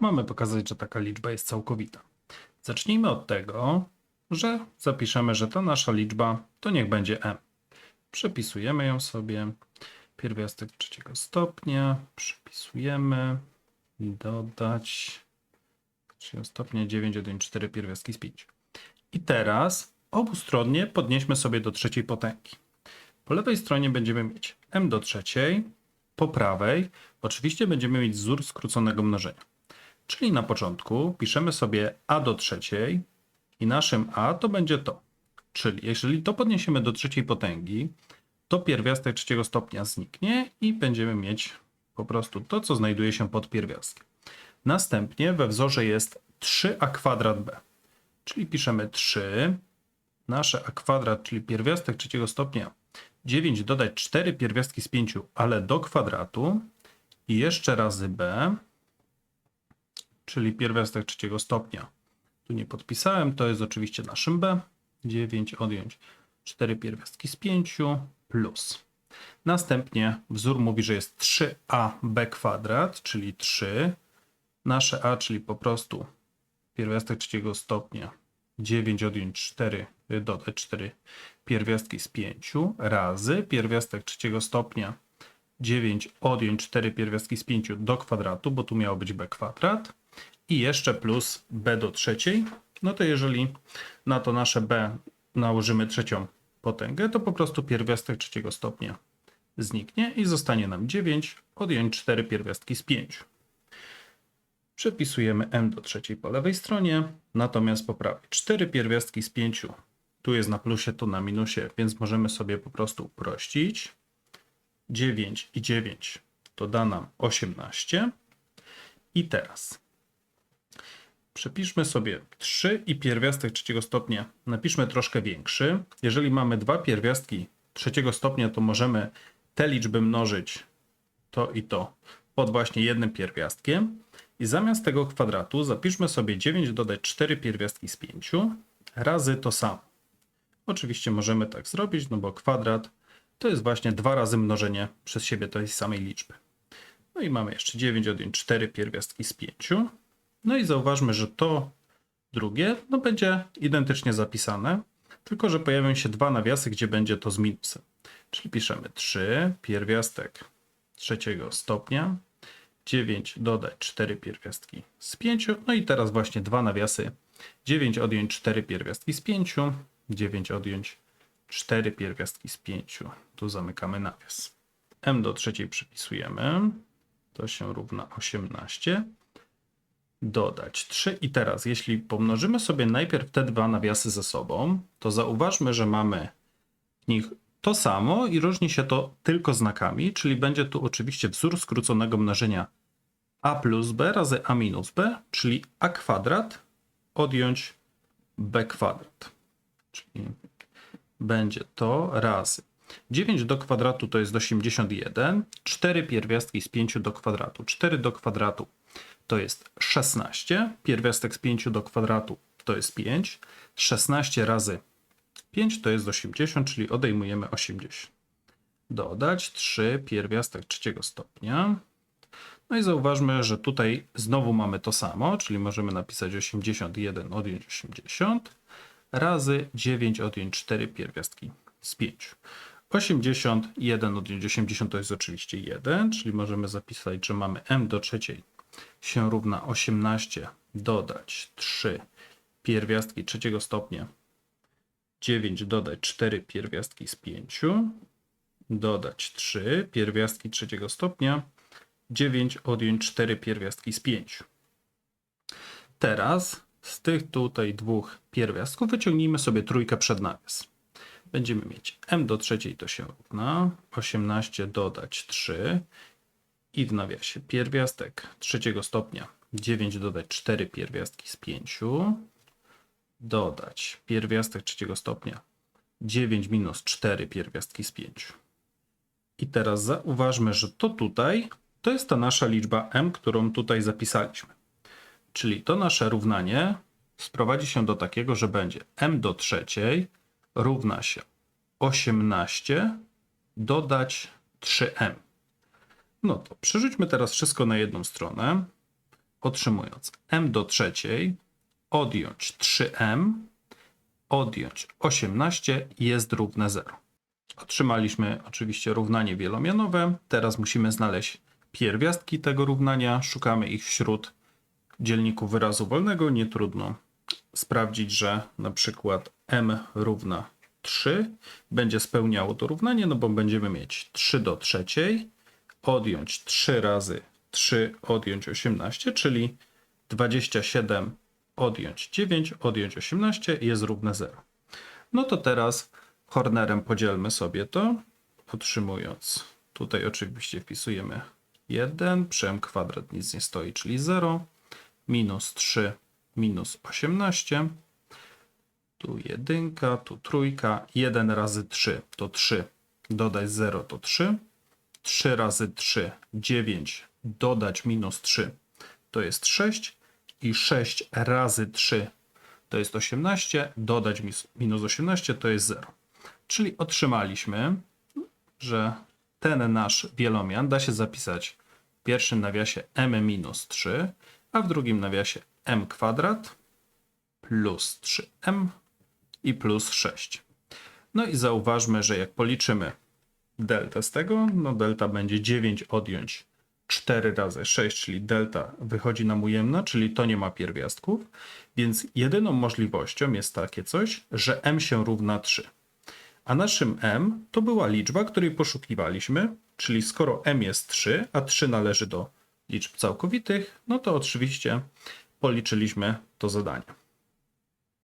mamy pokazać, że taka liczba jest całkowita. Zacznijmy od tego, że zapiszemy, że ta nasza liczba to niech będzie m. Przepisujemy ją sobie. Pierwiastek trzeciego stopnia. Przypisujemy. Dodać trzeciego stopnia 9, 1, 4 pierwiastki z 5. I teraz obustronnie podnieśmy sobie do trzeciej potęgi. Po lewej stronie będziemy mieć m do trzeciej, po prawej oczywiście będziemy mieć wzór skróconego mnożenia. Czyli na początku piszemy sobie a do trzeciej i naszym a to będzie to. Czyli jeżeli to podniesiemy do trzeciej potęgi, to pierwiastek trzeciego stopnia zniknie i będziemy mieć po prostu to, co znajduje się pod pierwiastkiem. Następnie we wzorze jest 3a kwadrat b. Czyli piszemy 3, nasze a kwadrat, czyli pierwiastek trzeciego stopnia 9 dodać 4 pierwiastki z 5, ale do kwadratu i jeszcze razy b, czyli pierwiastek trzeciego stopnia. Tu nie podpisałem, to jest oczywiście naszym b. 9 odjąć 4 pierwiastki z 5 plus. Następnie wzór mówi, że jest 3ab kwadrat, czyli 3. Nasze a, czyli po prostu pierwiastek trzeciego stopnia 9 odjąć 4, dodać 4 pierwiastki z 5 razy pierwiastek trzeciego stopnia 9 odjąć 4 pierwiastki z 5 do kwadratu, bo tu miało być b kwadrat i jeszcze plus b do trzeciej. No to jeżeli na to nasze b nałożymy trzecią potęgę, to po prostu pierwiastek trzeciego stopnia zniknie i zostanie nam 9 odjąć 4 pierwiastki z 5. Przepisujemy m do trzeciej po lewej stronie, natomiast po prawej 4 pierwiastki z 5. Tu jest na plusie, tu na minusie, więc możemy sobie po prostu uprościć. 9 i 9 to da nam 18. I teraz przepiszmy sobie 3 i pierwiastek trzeciego stopnia. Napiszmy troszkę większy. Jeżeli mamy dwa pierwiastki trzeciego stopnia, to możemy te liczby mnożyć to i to pod właśnie jednym pierwiastkiem. I zamiast tego kwadratu zapiszmy sobie 9 dodać 4 pierwiastki z 5 razy to samo. Oczywiście możemy tak zrobić, no bo kwadrat to jest właśnie dwa razy mnożenie przez siebie tej samej liczby. No i mamy jeszcze 9 odjąć 4 pierwiastki z 5. No i zauważmy, że to drugie no będzie identycznie zapisane, tylko że pojawią się dwa nawiasy, gdzie będzie to z minusem. Czyli piszemy 3 pierwiastek trzeciego stopnia 9 dodać 4 pierwiastki z 5. No i teraz właśnie dwa nawiasy. 9 odjąć 4 pierwiastki z 5. 9 odjąć 4 pierwiastki z 5. Tu zamykamy nawias. m do trzeciej przypisujemy. To się równa 18. Dodać 3. I teraz, jeśli pomnożymy sobie najpierw te dwa nawiasy ze sobą, to zauważmy, że mamy w nich to samo i różni się to tylko znakami, czyli będzie tu oczywiście wzór skróconego mnożenia a plus b razy a minus b, czyli a kwadrat odjąć b kwadrat. Czyli będzie to razy 9 do kwadratu to jest 81, 4 pierwiastki z 5 do kwadratu. 4 do kwadratu to jest 16, pierwiastek z 5 do kwadratu to jest 5, 16 razy 5 to jest 80, czyli odejmujemy 80. Dodać 3 pierwiastek trzeciego stopnia. No i zauważmy, że tutaj znowu mamy to samo, czyli możemy napisać 81 odjąć 80 razy 9 odjąć 4 pierwiastki z 5. 81 odjąć 80 to jest oczywiście 1, czyli możemy zapisać, że mamy m do trzeciej się równa 18 dodać 3 pierwiastki trzeciego stopnia 9 dodać 4 pierwiastki z 5, dodać 3 pierwiastki trzeciego stopnia, 9 odjąć 4 pierwiastki z 5. Teraz z tych tutaj dwóch pierwiastków wyciągnijmy sobie trójkę przed nawias. Będziemy mieć m do trzeciej to się równa 18 dodać 3 i w nawiasie pierwiastek trzeciego stopnia 9 dodać 4 pierwiastki z 5 dodać pierwiastek trzeciego stopnia 9 minus 4 pierwiastki z 5. I teraz zauważmy, że to tutaj to jest ta nasza liczba m, którą tutaj zapisaliśmy. Czyli to nasze równanie sprowadzi się do takiego, że będzie m do trzeciej równa się 18 dodać 3m. No to przerzućmy teraz wszystko na jedną stronę. otrzymując m do trzeciej, odjąć 3m, odjąć 18 jest równe 0. Otrzymaliśmy oczywiście równanie wielomianowe. Teraz musimy znaleźć pierwiastki tego równania. Szukamy ich wśród dzielników wyrazu wolnego. Nie trudno sprawdzić, że na przykład m równa 3 będzie spełniało to równanie, no bo będziemy mieć 3 do trzeciej, odjąć 3 razy 3, odjąć 18, czyli 27 odjąć 9, odjąć 18 jest równe 0. No to teraz hornerem podzielmy sobie to, otrzymując, tutaj oczywiście wpisujemy 1, przy m kwadrat nic nie stoi, czyli 0, minus 3, minus 18, tu jedynka, tu trójka, 1 razy 3 to 3, dodać 0 to 3, 3 razy 3, 9, dodać minus 3 to jest 6 i 6 razy 3 to jest 18, dodać minus 18 to jest 0. Czyli otrzymaliśmy, że ten nasz wielomian da się zapisać w pierwszym nawiasie m minus 3, a w drugim nawiasie m kwadrat plus 3m i plus 6. No i zauważmy, że jak policzymy delta z tego, no delta będzie 9 odjąć 4 razy 6, czyli delta wychodzi nam ujemna, czyli to nie ma pierwiastków, więc jedyną możliwością jest takie coś, że m się równa 3. A naszym m to była liczba, której poszukiwaliśmy, czyli skoro m jest 3, a 3 należy do liczb całkowitych, no to oczywiście policzyliśmy to zadanie.